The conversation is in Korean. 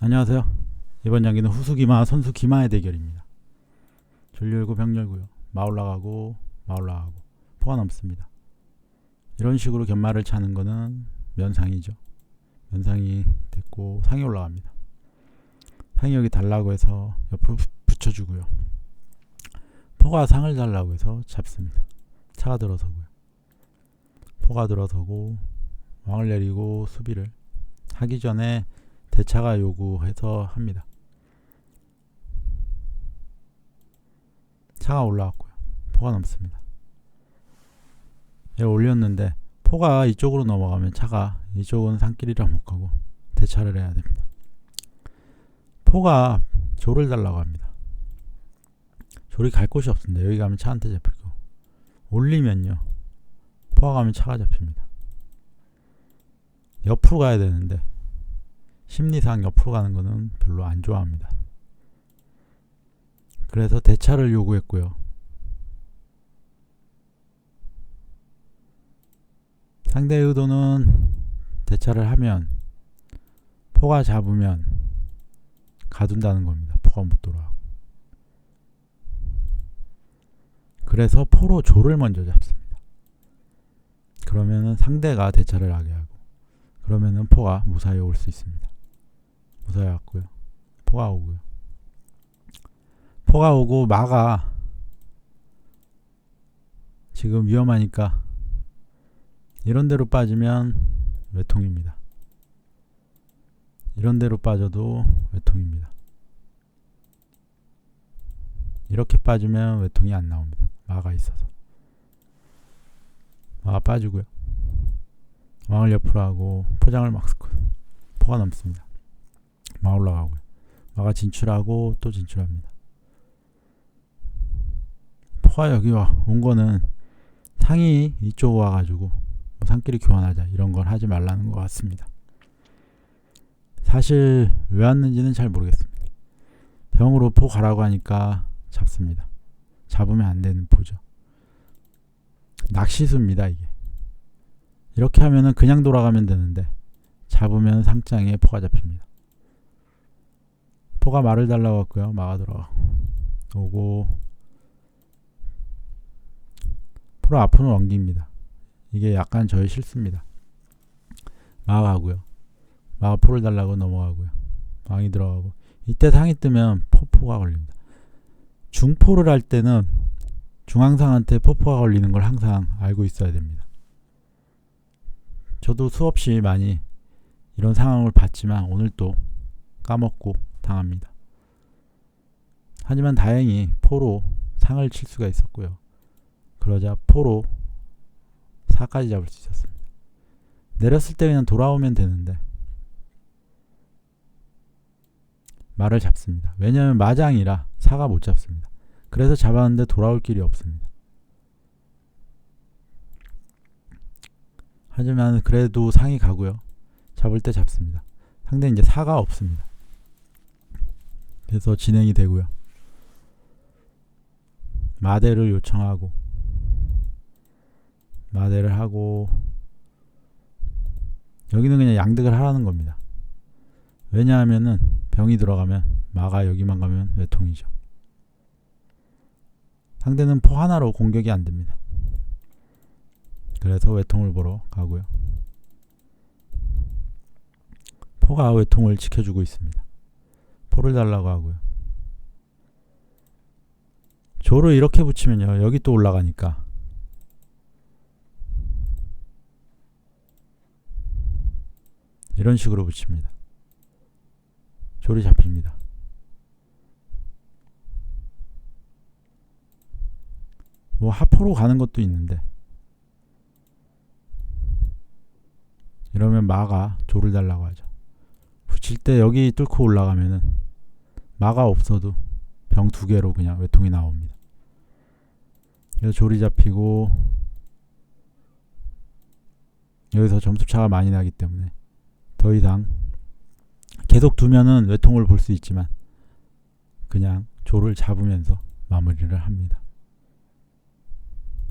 안녕하세요. 이번 경기는 후수 기마 선수 기마의 대결입니다. 줄 열고 병 열고요. 마 올라가고 마 올라가고 포가 넘습니다. 이런 식으로 견마를 차는 거는 면상이죠. 면상이 됐고 상이 올라갑니다. 상이 여기 달라고 해서 옆으로 붙여주고요. 포가 상을 달라고 해서 잡습니다. 차가 들어서고요. 포가 들어서고 왕을 내리고 수비를 하기 전에 대차가 요구해서 합니다. 차가 올라왔고요. 포가 넘습니다. 얘 올렸는데 포가 이쪽으로 넘어가면 차가 이쪽은 산길이라 못 가고 대차를 해야 됩니다. 포가 조를 달라고 합니다. 조리 갈 곳이 없습니다. 여기 가면 차한테 거. 올리면요. 포가 가면 차가 잡힙니다. 옆으로 가야 되는데 심리상 옆으로 가는 거는 별로 안 좋아합니다. 그래서 대차를 요구했고요. 상대의 의도는 대차를 하면 포가 잡으면 가둔다는 겁니다. 포가 못 돌아가고. 그래서 포로 조를 먼저 잡습니다. 그러면은 상대가 대차를 하게 하고 그러면은 포가 무사히 올 수 있습니다. 무사히 왔고요. 포가 오고요. 포가 오고 마가 지금 위험하니까 이런 데로 빠지면 외통입니다. 이런 데로 빠져도 외통입니다. 이렇게 빠지면 외통이 안 나옵니다. 마가 있어서. 마가 빠지고요. 왕을 옆으로 하고 포장을 막 쓰고 포가 넘습니다. 마 올라가고요. 마가 진출하고 또 진출합니다. 포가 여기 와, 온 거는 상이 이쪽 와가지고 뭐 상끼리 교환하자 이런 걸 하지 말라는 것 같습니다. 사실 왜 왔는지는 잘 모르겠습니다. 병으로 포 가라고 하니까 잡습니다. 잡으면 안 되는 포죠. 낚시수입니다 이게. 이렇게 하면은 그냥 돌아가면 되는데 잡으면 상장에 포가 잡힙니다. 포가 말을 달라고 했고요. 마가 들어가 오고 포로 앞으로 넘깁니다. 이게 약간 저의 실수입니다. 마가 가고요. 마가 포를 달라고 넘어가고요. 왕이 들어가고 이때 상이 뜨면 포포가 걸립니다. 중포를 할 때는 중앙상한테 포포가 걸리는 걸 항상 알고 있어야 됩니다. 저도 수없이 많이 이런 상황을 봤지만 오늘 또 까먹고 당합니다. 하지만 다행히 포로 상을 칠 수가 있었고요. 그러자 포로 사까지 잡을 수 있었습니다. 내렸을 때 그냥 돌아오면 되는데 말을 잡습니다. 왜냐하면 마장이라 사가 못 잡습니다. 그래서 잡았는데 돌아올 길이 없습니다. 하지만 그래도 상이 가고요. 잡을 때 잡습니다. 상대 이제 사가 없습니다. 그래서 진행이 되고요. 마대를 요청하고 마대를 하고 여기는 그냥 양득을 하라는 겁니다. 왜냐하면은 병이 들어가면 마가 여기만 가면 외통이죠. 상대는 포 하나로 공격이 안 됩니다. 그래서 외통을 보러 가고요. 포가 외통을 지켜주고 있습니다. 포를 달라고 하고요. 조를 이렇게 붙이면요. 여기 또 올라가니까 이런 식으로 붙입니다. 조리 잡힙니다. 뭐 하포로 가는 것도 있는데 이러면 마가 조를 달라고 하죠. 붙일 때 여기 뚫고 올라가면은 마가 없어도 병 두 개로 그냥 외통이 나옵니다. 그래서 조리 잡히고 여기서 점수 차가 많이 나기 때문에 더 이상 계속 두면은 외통을 볼 수 있지만 그냥 조를 잡으면서 마무리를 합니다.